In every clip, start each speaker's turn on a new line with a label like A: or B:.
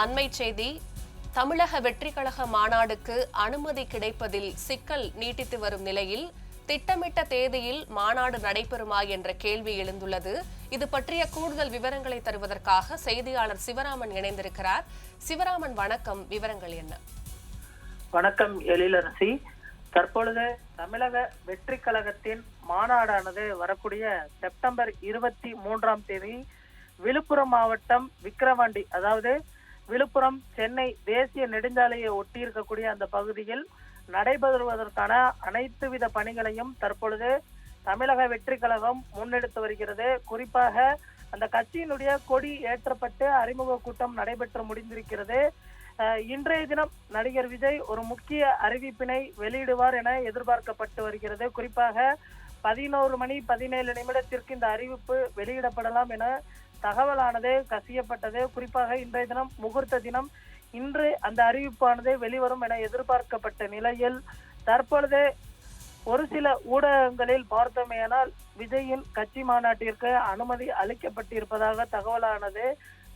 A: அண்மை செய்தி தமிழக வெற்றிக்கழக மாநாடுக்கு அனுமதி கிடைப்பதில் சிக்கல் நீட்டித்து வரும் நிலையில் திட்டமிட்ட தேதியில் மாநாடு நடைபெறுமா என்ற கேள்வி எழுந்துள்ளது. இது பற்றிய கூடுதல் விவரங்களை தருவதற்காக செய்தியாளர் சிவராமன் இணைந்திருக்கிறார். சிவராமன் வணக்கம். விவரங்கள் என்ன?
B: வணக்கம் எழிலரசி. தற்பொழுது தமிழக வெற்றி கழகத்தின் மாநாடானது வரக்கூடிய செப்டம்பர் இருபத்தி மூன்றாம் தேதி விழுப்புரம் மாவட்டம் விக்கிரவாண்டி அதாவது விழுப்புரம் சென்னை தேசிய நெடுஞ்சாலையை ஒட்டி இருக்கக்கூடிய அந்த பகுதியில் நடைபெறுவதற்கான அனைத்து வித பணிகளையும் தற்பொழுது தமிழக வெற்றி கழகம் முன்னெடுத்து வருகிறது. குறிப்பாக அந்த கட்சியினுடைய கொடி ஏற்றப்பட்டு அறிமுக கூட்டம் நடைபெற்று முடிந்திருக்கிறது. இன்றைய தினம் நடிகர் விஜய் ஒரு முக்கிய அறிவிப்பினை வெளியிடுவார் என எதிர்பார்க்கப்பட்டு வருகிறது. குறிப்பாக பதினோரு மணி பதினேழு நிமிடத்திற்கு இந்த அறிவிப்பு வெளியிடப்படலாம் என தகவலானது கசியப்பட்டது. குறிப்பாக இன்றைய தினம் முகூர்த்த தினம் இன்று அந்த அறிவிப்பானது வெளிவரும் என எதிர்பார்க்கப்பட்ட நிலையில் தற்பொழுது ஒரு சில ஊடகங்களில் பார்த்தோமேயானால் விஜயின் கட்சி மாநாட்டிற்கு அனுமதி அளிக்கப்பட்டிருப்பதாக தகவலானது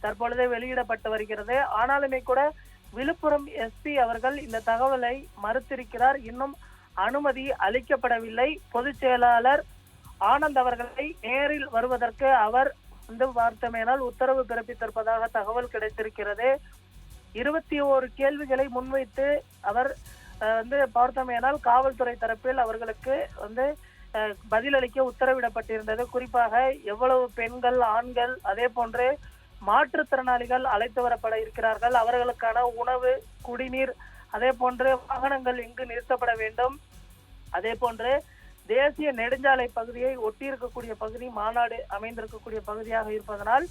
B: தற்பொழுது வெளியிடப்பட்டு வருகிறது. ஆனாலுமே கூட விழுப்புரம் எஸ்பி அவர்கள் இந்த தகவலை மறுத்திருக்கிறார். இன்னும் அனுமதி அளிக்கப்படவில்லை. பொதுச் செயலாளர் ஆனந்த் அவர்களை நேரில் வருவதற்கு அவர் வந்து பார்த்தோமேனால் உத்தரவு பிறப்பித்திருப்பதாக தகவல் கிடைத்திருக்கிறது. இருபத்தி ஓரு கேள்விகளை முன்வைத்து அவர் வந்து பார்த்தோமேனால் காவல்துறை தரப்பில் அவர்களுக்கு வந்து பதிலளிக்க உத்தரவிடப்பட்டிருந்தது. குறிப்பாக எவ்வளவு பெண்கள் ஆண்கள் அதே போன்று மாற்றுத்திறனாளிகள் அழைத்து வரப்பட இருக்கிறார்கள். அவர்களுக்கான உணவு குடிநீர் அதே போன்று வாகனங்கள் இங்கு நிறுத்தப்பட வேண்டும். அதே போன்று தேசிய நெடுஞ்சாலை பகுதியை ஒட்டி இருக்கக்கூடிய பகுதி மாநாடு அமைந்திருக்கக்கூடிய பகுதியாக இருப்பதனால்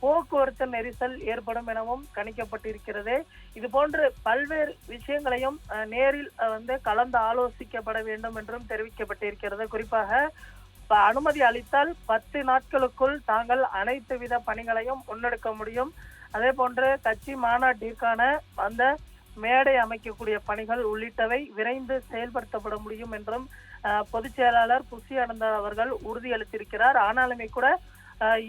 B: போக்குவரத்து நெரிசல் ஏற்படும் எனவும் கணிக்கப்பட்டிருக்கிறது. இது போன்று பல்வேறு விஷயங்களையும் நேரில் வந்து கலந்து ஆலோசிக்கப்பட வேண்டும் என்றும் தெரிவிக்கப்பட்டிருக்கிறது. குறிப்பாக ப- அனுமதி அளித்தால் பத்து நாட்களுக்குள் தாங்கள் அனைத்து வித பணிகளையும் முன்னெடுக்க முடியும். அதே போன்று கட்சி மாநாட்டிற்கான அந்த மேடை அமைக்கக்கூடிய பணிகள் உள்ளிட்டவை விரைந்து செயல்படுத்தப்பட முடியும் என்றும் பொதுச் செயலாளர் புசி அனந்தா அவர்கள் உறுதியளித்திருக்கிறார். ஆனாலுமே கூட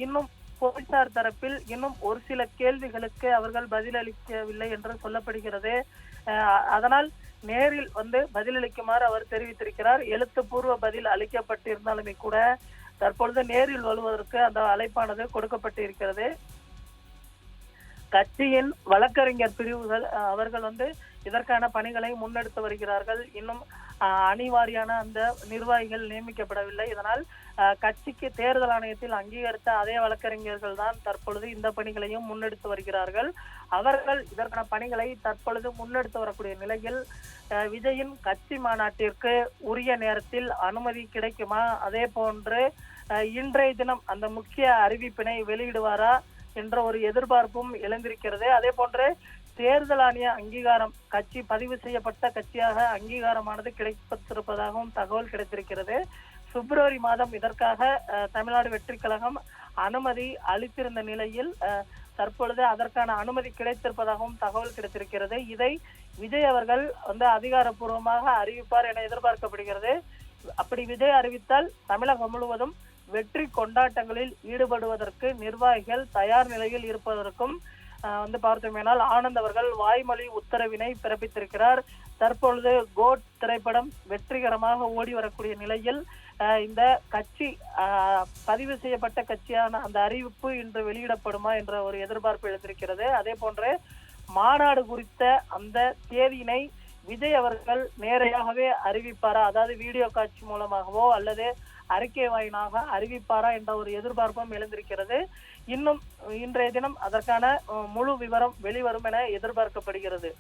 B: இன்னும் போலீசார் தரப்பில் இன்னும் ஒரு சில கேள்விகளுக்கு அவர்கள் பதிலளிக்கவில்லை என்று சொல்லப்படுகிறது. அதனால் நேரில் வந்து பதிலளிக்குமாறு அவர் தெரிவித்திருக்கிறார். எழுத்துப்பூர்வ பதில் அளிக்கப்பட்டிருந்தாலுமே கூட தற்பொழுது நேரில் வருவதற்கு அந்த அழைப்பானது கொடுக்கப்பட்டிருக்கிறது. கட்சியின் வழக்கறிஞர் பிரிவுகள் அவர்கள் வந்து இதற்கான பணிகளை முன்னெடுத்து வருகிறார்கள். இன்னும் அணிவாரியான அந்த நிர்வாகிகள் நியமிக்கப்படவில்லை. இதனால் கட்சிக்கு தேர்தல் ஆணையத்தில் அங்கீகரித்த அதே வழக்கறிஞர்கள் தான் தற்பொழுது இந்த பணிகளையும் முன்னெடுத்து வருகிறார்கள். அவர்கள் இதற்கான பணிகளை தற்பொழுது முன்னெடுத்து வரக்கூடிய நிலையில் விஜயின் கட்சி மாநாட்டிற்கு உரிய நேரத்தில் அனுமதி கிடைக்குமா? அதே போன்று இன்றைய தினம் அந்த முக்கிய அறிவிப்பினை வெளியிடுவாரா? என்ற ஒரு எதிர்பார்ப்பும் எழுந்திருக்கிறது அதே போன்று தேர்தல் ஆணைய அங்கீகாரம் கட்சி பதிவு செய்யப்பட்ட கட்சியாக அங்கீகாரமானது கிடைத்திருப்பதாகவும் தகவல் கிடைத்திருக்கிறது. பிப்ரவரி மாதம் இதற்காக தமிழ்நாடு வெற்றி கழகம் அனுமதி அளித்திருந்த நிலையில் தற்பொழுது அதற்கான அனுமதி கிடைத்திருப்பதாகவும் தகவல் கிடைத்திருக்கிறது. இதை விஜய் அவர்கள் வந்து அதிகாரப்பூர்வமாக அறிவிப்பார் என எதிர்பார்க்கப்படுகிறது. அப்படி விஜய் அறிவித்தால் தமிழகம் முழுவதும் வெற்றி கொண்டாட்டங்களில் ஈடுபடுவதற்கு நிர்வாகிகள் தயார் நிலையில் இருப்பதற்கும் வந்து பார்த்தோமேனால் ஆனந்த் அவர்கள் வாய்மொழி உத்தரவினை பிறப்பித்திருக்கிறார். தற்பொழுது கோட் திரைப்படம் வெற்றிகரமாக ஓடி வரக்கூடிய நிலையில் இந்த கட்சி பதிவு செய்யப்பட்ட கட்சியான அந்த அறிவிப்பு இன்று வெளியிடப்படுமா என்ற ஒரு எதிர்பார்ப்பு எழுந்திருக்கிறது. அதே போன்று மாநாடு குறித்த அந்த தேதியினை விஜய் அவர்கள் நேரடியாகவே அறிவிப்பாரா? அதாவது வீடியோ காட்சி மூலமாகவோ அல்லது அறிக்கை வாயினாக அறிவிப்பாரா என்ற ஒரு எதிர்பார்ப்பும் எழுந்திருக்கிறது. இன்னும் இன்றைய தினம் அதற்கான முழு விவரம் வெளிவரும் என எதிர்பார்க்கப்படுகிறது.